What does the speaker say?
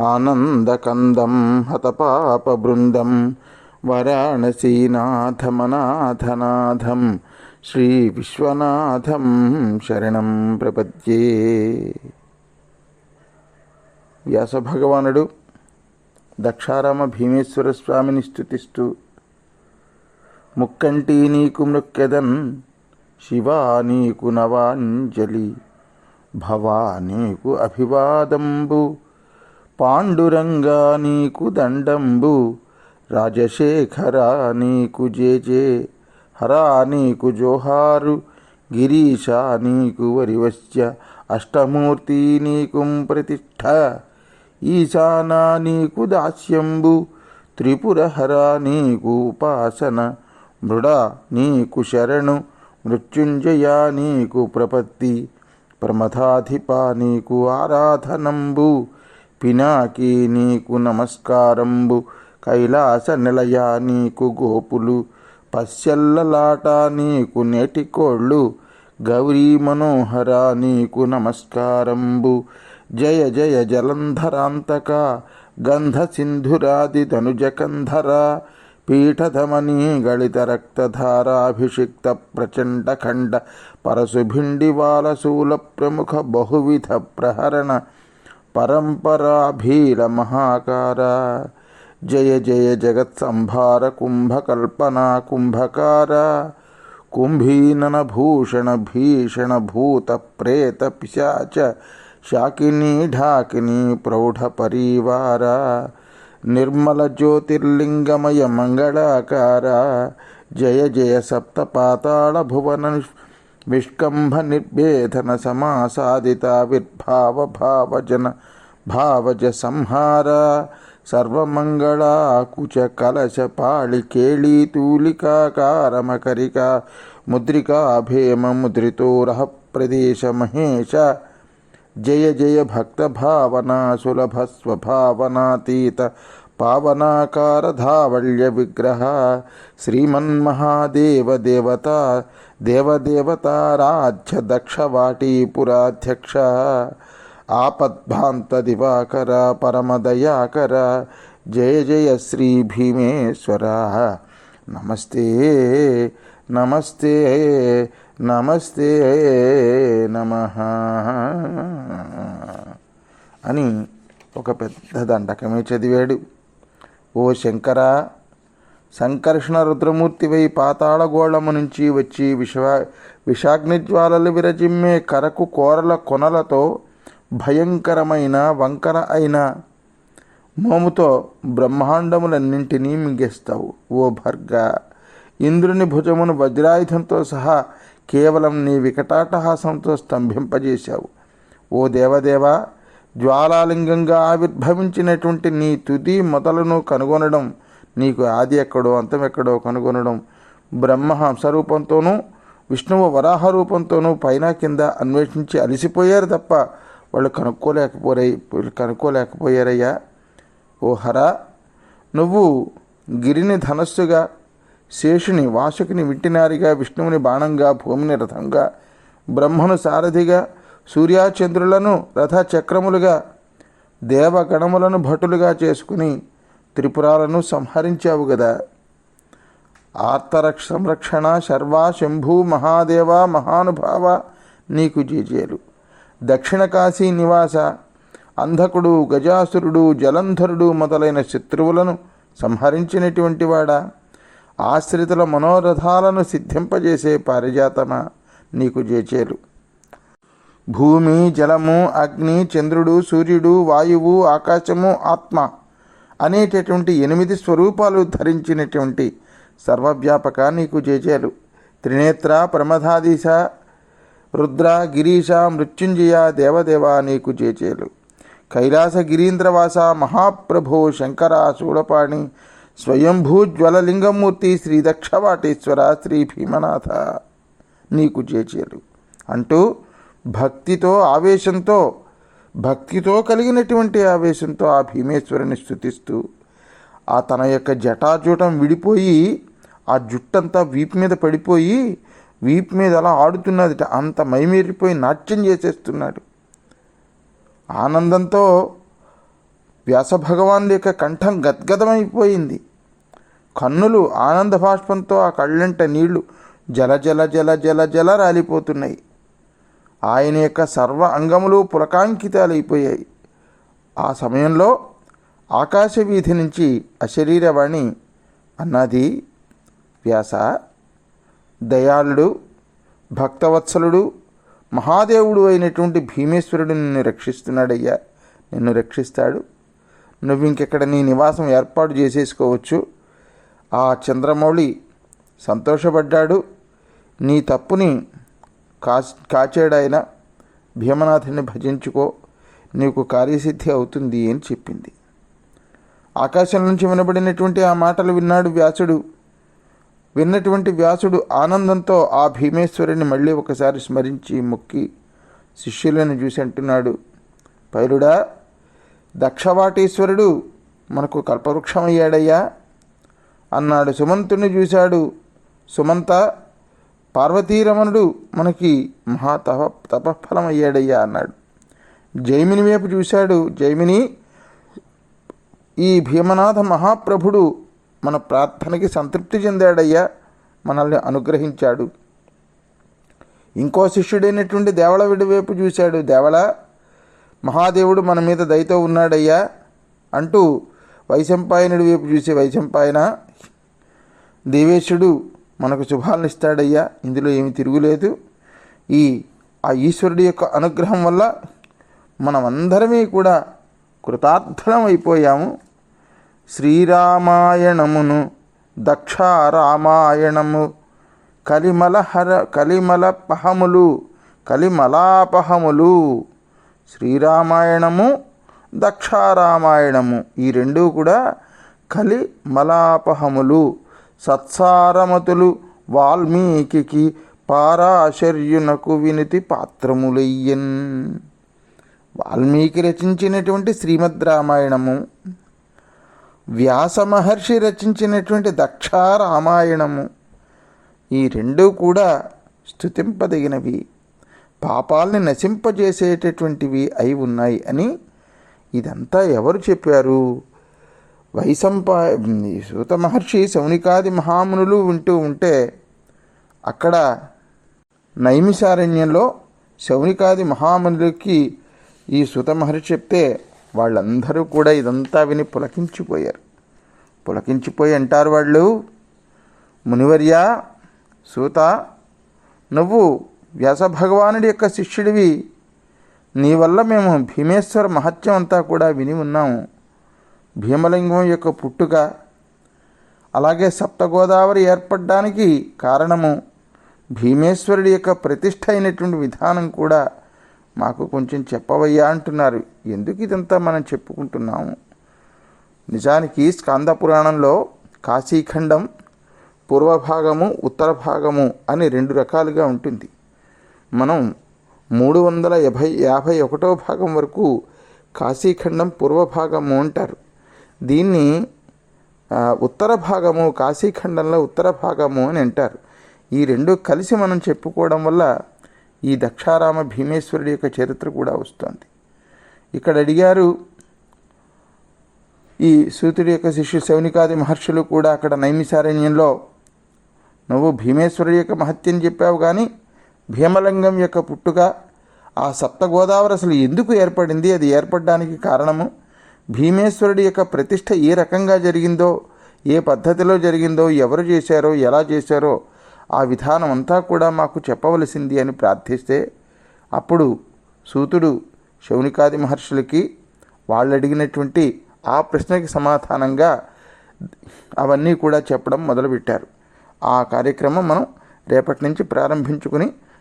ఆనందకందం హతపాపబృందం వారాణసీనాథమనాథనాథం శ్రీ విశ్వనాథం శరణం ప్రపద్యే. వ్యాసభగవానుడు దక్షారామ భీమేశ్వర స్వామిని స్థుతిస్తూ ముక్కంటి నీకు మృక్కెదన్ శివా నీకు నవాంజలి భవా నీకు అభివాదంబు పాండురంగా నీకు దండంబు రాజశేఖర నీకు జేజే హరా నీకు జోహారు గిరీశ నీకు వరివశ్య అష్టమూర్తి నీకు ప్రతిష్ట ఈశానా నీకు దాస్యంబు త్రిపురహర నీకు ఉపాసన మృడ నీకు శరణు మృత్యుంజయ నీకు ప్రపత్తి ప్రమథాధిప నీకు ఆరాధనంబు పినాకి నీకు నమస్కారంబు. కైలాస నిలయ నీకు గోపులు. పశ్యల్లలాట నీకు నేటికోళ్ళు గౌరీ మనోహర నీకు నమస్కారంబు. జయ జయ జలంధరాంతక గంధ సింధురాది ధనుజకంధర. పీఠధమనీ గళిత రక్తధారాభిషిక్త ప్రచండ ఖండ పరశుభిండివాలశూల ప్రముఖ బహువిధ ప్రహరణ. परंपरा भील महाकार जय जय, जगत संभार कुंभकल्पना कुंभकार कुंभीनन भूषण भीषण भूत प्रेत पिशाच, शाकिनी ढाकिनी प्रौढ़ परिवार। निर्मल ज्योतिर्लिंगमय जय जय सप्त भुवन विष्कंभ निर्भेदन समासादिता विर्भाव भावजन भावज संहार विष्कम्भनिर्भेधनसमासादिताविर्भावभावजन भावजसंहार सर्वमङ्गलाकुचकलशपाळिकेळीतूलिकाकारमकरिका मुद्रिका भेम मुद्रितो प्रदेश महेश जय जय भक्तभावना सुलभस्वभावनातीत ముద్రితోరహ పావనాకార ధావళ్య విగ్రహ శ్రీమన్మహాదేవ దేవత దేవదేవతారాధ్య దక్షవాటీపురాధ్యక్ష ఆపద్భాంత దివాకర పరమదయాకర జయ జయ శ్రీ భీమేశ్వర నమస్తే నమస్తే నమస్తే నమ అని ఒక పెద్ద దండకమే చదివాడు. ఓ శంకర సంకర్షణ రుద్రమూర్తివై పాతాళగోళము నుంచి వచ్చి విశ్వ విషాగ్నిజ్వాలలు విరజిమ్మే కరకు కోరల కొనలతో భయంకరమైన వంకర అయిన మోముతో బ్రహ్మాండములన్నింటినీ మింగేస్తావు ఓ భర్గ. ఇంద్రుని భుజమును వజ్రాయుధంతో సహా కేవలం నీ వికటాటహాసంతో స్తంభింపజేశావు. ఓ దేవదేవ జ్వాలాలింగంగా ఆవిర్భవించినటువంటి నీ తుది మొదలను కనుగొనడం నీకు ఆది ఎక్కడో అంతం ఎక్కడో కనుగొనడం బ్రహ్మ హంసరూపంతోనూ విష్ణువు వరాహ రూపంతోనూ పైన కింద అన్వేషించి అలసిపోయారు తప్ప వాళ్ళు కనుక్కోలేకపోయాయి కనుక్కోలేకపోయారయ్యా. ఓ హరా నువ్వు గిరిని ధనస్సుగా శేషుని వాసుకుని వింటినారిగా విష్ణువుని బాణంగా భూమిని రథంగా బ్రహ్మను సారథిగా సూర్యాచంద్రులను రథచక్రములుగా దేవగణములను భటులుగా చేసుకుని త్రిపురాలను సంహరించావు కదా ఆర్తరక్ష సంరక్షణ శర్వా శంభు మహాదేవ మహానుభావ నీకు జేజేలు దక్షిణ కాశీ నివాస అంధకుడు గజాసురుడు జలంధరుడు మొదలైన శత్రువులను సంహరించినటువంటి వాడా. ఆశ్రితుల మనోరథాలను సిద్ధింపజేసే పారిజాతమా నీకు జేచేలు భూమి జలము అగ్ని చంద్రుడు సూర్యుడు వాయువు ఆకాశము ఆత్మ అనేటటువంటి ఎనిమిది స్వరూపాలు ధరించినటువంటి సర్వవ్యాపక నీకు జేజేలు త్రినేత్ర ప్రమదాధీశ రుద్ర గిరీశ మృత్యుంజయ దేవదేవ నీకు చేచేలు కైలాస గిరీంద్రవాస మహాప్రభో శంకర శూలపాణి స్వయంభూ జ్వలలింగమూర్తి శ్రీ దక్షవాటేశ్వర శ్రీ భీమనాథ నీకు చేచేలు అంటూ భక్తితో ఆవేశంతో భక్తితో కలిగినటువంటి ఆవేశంతో ఆ భీమేశ్వరుని స్థుతిస్తూ ఆ తన యొక్క జటాజూటం విడిపోయి ఆ జుట్టంతా వీపు మీద పడిపోయి వీపు మీద అలా ఆడుతున్నది అంత మైమీరిపోయి నాట్యం చేసేస్తున్నాడు. ఆనందంతో వ్యాసభగవాన్ యొక్క కంఠం గద్గదమైపోయింది. కన్నులు ఆనంద బాష్పంతో ఆ కళ్ళంట నీళ్ళు జల జల జల జల జల రాలిపోతున్నాయి. ఆయన యొక్క సర్వ అంగములు పులకాంకితాలైపోయాయి. ఆ సమయంలో ఆకాశ వీధి నుంచి అశరీరవాణి అన్నది వ్యాస దయాళుడు భక్తవత్సలుడు మహాదేవుడు అయినటువంటి భీమేశ్వరుడు నిన్ను రక్షిస్తున్నాడయ్యా నిన్ను రక్షిస్తాడు. నువ్వు ఇంకెక్కడ నీ నివాసం ఏర్పాటు చేసేసుకోవచ్చు. ఆ చంద్రమౌళి సంతోషపడ్డాడు. నీ తప్పుని కా కాచేడైన భీమనాథుని భజించుకో నీకు కార్యసిద్ధి అవుతుంది అని చెప్పింది. ఆకాశం నుంచి వినబడినటువంటి ఆ మాటలు విన్నాడు వ్యాసుడు. విన్నటువంటి వ్యాసుడు ఆనందంతో ఆ భీమేశ్వరుని మళ్ళీ ఒకసారి స్మరించి మొక్కి శిష్యులను చూసి అంటున్నాడు పైరుడా దక్షవాటేశ్వరుడు మనకు కల్పవృక్షమయ్యాడయ్యా అన్నాడు సుమంతుని చూశాడు. సుమంత పార్వతీరమణుడు మనకి మహా తప తపఫలం అయ్యాడయ్యా అన్నాడు. జైమిని వైపు చూశాడు. జైమిని ఈ భీమనాథ మహాప్రభుడు మన ప్రార్థనకి సంతృప్తి చెందాడయ్యా మనల్ని అనుగ్రహించాడు. ఇంకో శిష్యుడైనటువంటి దేవళవిడి వైపు చూశాడు. దేవళ మహాదేవుడు మన మీద దయతో ఉన్నాడయ్యా అంటూ వైశంపాయనుడి వైపు చూసి వైశంపాయన దేవేశుడు మనకు శుభాలను ఇస్తాడయ్యా. ఇందులో ఏమి తిరుగులేదు. ఈ ఆ ఈశ్వరుడి యొక్క అనుగ్రహం వల్ల మనమందరమే కూడా కృతార్థలం అయిపోయాము శ్రీరామాయణమును దక్షారామాయణము కలిమలహర కలిమలపహములు కలిమలాపహములు శ్రీరామాయణము దక్షారామాయణము ఈ రెండూ కూడా కలిమలాపహములు. సత్సారమతులు వాల్మీకి పారాశర్యునకు వినితి పాత్రములయ్యన్. వాల్మీకి రచించినటువంటి శ్రీమద్ రామాయణము వ్యాస మహర్షి రచించినటువంటి దక్షారామాయణము ఈ రెండూ కూడా స్థుతింపదగినవి పాపాల్ని నశింపజేసేటటువంటివి అయి ఉన్నాయి అని ఇదంతా ఎవరు చెప్పారు? వైశంపా సూత మహర్షి శౌనికాది మహామునులు వింటూ ఉంటే అక్కడ నైమిషారణ్యంలో శౌనికాది మహామునులకి ఈ సుత మహర్షి చెప్తే వాళ్ళందరూ కూడా ఇదంతా విని పులకించిపోయారు. పులకించిపోయి అంటారు వాళ్ళు మునివర్య సూత నువ్వు వ్యాసభగవానుడి యొక్క శిష్యుడివి. నీ వల్ల మేము భీమేశ్వర మహత్యం అంతా కూడా విని ఉన్నాము. భీమలింగం యొక్క పుట్టుక అలాగే సప్తగోదావరి ఏర్పడడానికి కారణము భీమేశ్వరుడి యొక్క ప్రతిష్ట అయినటువంటి విధానం కూడా మాకు కొంచెం చెప్పవయ్యా అంటున్నారు. ఎందుకు ఇదంతా మనం చెప్పుకుంటున్నాము? నిజానికి స్కంద పురాణంలో కాశీఖండం పూర్వభాగము ఉత్తర భాగము అని రెండు రకాలుగా ఉంటుంది. మనం మూడు వందల యాభై యాభై ఒకటో భాగం వరకు కాశీఖండం పూర్వభాగము అంటారు. దీన్ని ఉత్తర భాగము కాశీఖండంలో ఉత్తర భాగము అని అంటారు. ఈ రెండు కలిసి మనం చెప్పుకోవడం వల్ల ఈ దక్షారామ భీమేశ్వరుడి యొక్క చరిత్ర కూడా వస్తుంది. ఇక్కడ అడిగారు ఈ సూతుడి యొక్క శిష్యు శౌనికాది మహర్షులు కూడా అక్కడ నైమిసారణ్యంలో నువ్వు భీమేశ్వరుడి యొక్క మహత్యం చెప్పావు కానీ భీమలింగం యొక్క పుట్టుక ఆ సప్త గోదావరి అసలు ఎందుకు ఏర్పడింది? అది ఏర్పడడానికి కారణము? భీమేశ్వరుడి యొక్క ప్రతిష్ట ఏ రకంగా జరిగిందో ఏ పద్ధతిలో జరిగిందో ఎవరు చేశారో ఎలా చేశారో ఆ విధానం అంతా కూడా మాకు చెప్పవలసింది అని ప్రార్థిస్తే అప్పుడు సూతుడు శౌనికాది మహర్షులకి వాళ్ళు అడిగినటువంటి ఆ ప్రశ్నకి సమాధానంగా అవన్నీ కూడా చెప్పడం మొదలుపెట్టారు. ఆ కార్యక్రమం మనం రేపటి నుంచి ప్రారంభించుకుని